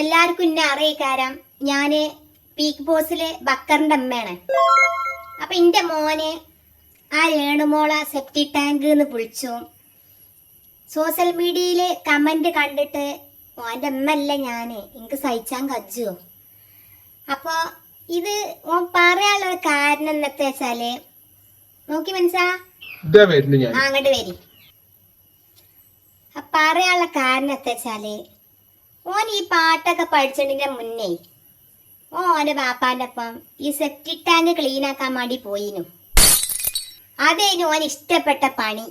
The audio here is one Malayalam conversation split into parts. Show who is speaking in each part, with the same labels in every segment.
Speaker 1: എല്ലാവർക്കും എന്നെ അറിയിക്കാരം ഞാൻ പീക്ക് ബോസിലെ ബക്കറിന്റെ അമ്മയാണ്. അപ്പൊ എന്റെ മോനെ ആ രേണുമോള സെപ്റ്റി ടാങ്ക് എന്ന് വിളിച്ചു. സോഷ്യൽ മീഡിയയിൽ കമന്റ് കണ്ടിട്ട് ഓന്റെ അമ്മല്ല ഞാൻ. എനിക്ക് സഹിച്ചാൻ കജ്ജുവോ? അപ്പോൾ ഇത് ഓൻ പറയാനുള്ള കാരണം എന്നത്തെ വെച്ചാൽ നോക്കി മനസ്സാ? അങ്ങോട്ട് വരി. പറയാനുള്ള കാരണം എന്താ വെച്ചാൽ ഓൻ ഈ പാട്ടൊക്കെ പഠിച്ചതിന്റെ മുന്നേ. ഓന്റെ ബാപ്പാന്റെ ഒപ്പം ഈ സെപ്റ്റിക് ടാങ്ക് ക്ലീൻ ആക്കാൻ വേണ്ടി പോയിനു. അതേനു ഓൻ ഇഷ്ടപ്പെട്ട പണി.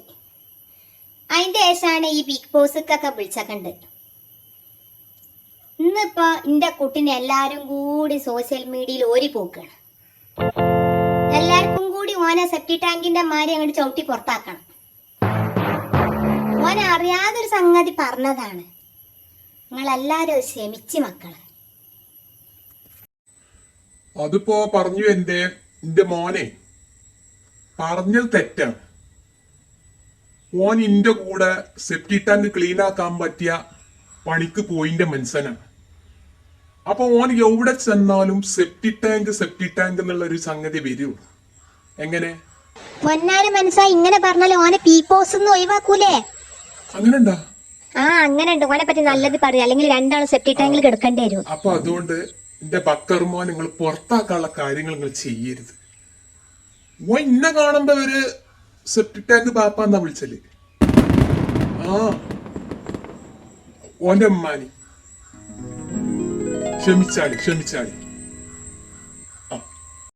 Speaker 1: അതിന്റെ ശേഷമാണ് ഈ ബിഗ് ബോസ്ക്കൊക്കെ വിളിച്ചക്കണ്ട്. ഇന്നിപ്പോ എന്റെ കുട്ടിനെ എല്ലാരും കൂടി സോഷ്യൽ മീഡിയയിൽ ഓരി പോക്കണം. എല്ലാവർക്കും കൂടി ഓനെ സെപ്റ്റി ടാങ്കിന്റെ മാരി അങ്ങോട്ട് ചവിട്ടി പുറത്താക്കണം. ഓനെ അറിയാതൊരു സംഗതി പറഞ്ഞതാണ്. നിങ്ങളെല്ലാരും അത് ക്ഷമിച്ച് മക്കൾ.
Speaker 2: അതിപ്പോ പറഞ്ഞു എന്റെ എന്റെ മോനെ പറഞ്ഞത് തെറ്റാണ്. ഓൻ ഇന്റെ കൂടെ സെപ്റ്റി ടാങ്ക് ക്ലീൻ ആക്കാൻ പറ്റിയ പണിക്ക് പോയിന്റെ മനുഷ്യനാണ്. അപ്പൊ ഓൻ എവിടെ ചെന്നാലും സെപ്റ്റി ടാങ്ക് സെപ്റ്റി ടാങ്ക് എന്നുള്ള ഒരു സംഗതി വരൂ എങ്ങനെ?
Speaker 1: പൊന്നാര മനസ്സാ ഇങ്ങനെ പറഞ്ഞാൽ ഓനെ പീപ്പോസ് ഒഴിവാക്കൂലേ?
Speaker 2: അങ്ങനെ ഉണ്ടാ
Speaker 1: ആ അങ്ങനെ ഉണ്ട് ഓനെ പറ്റി നല്ലത് പറയാം. അല്ലെങ്കിൽ രണ്ടാളും സെപ്റ്റി ടാങ്കിൽ കിടക്കേണ്ടി വരും.
Speaker 2: അപ്പൊ അതുകൊണ്ട് എന്റെ ബക്കർമോ നിങ്ങൾ പുറത്താക്കാനുള്ള കാര്യങ്ങൾ നിങ്ങൾ ചെയ്യരുത്. ഓ ഇന്നെ കാണുമ്പോ ഒരു സെപ്റ്റി ടാങ്ക് ബാപ്പ എന്നാ വിളിച്ചൽ? ആ. ഓന്റെ ഉമ്മാനി. ക്ഷമിച്ചാളി ക്ഷമിച്ചാളി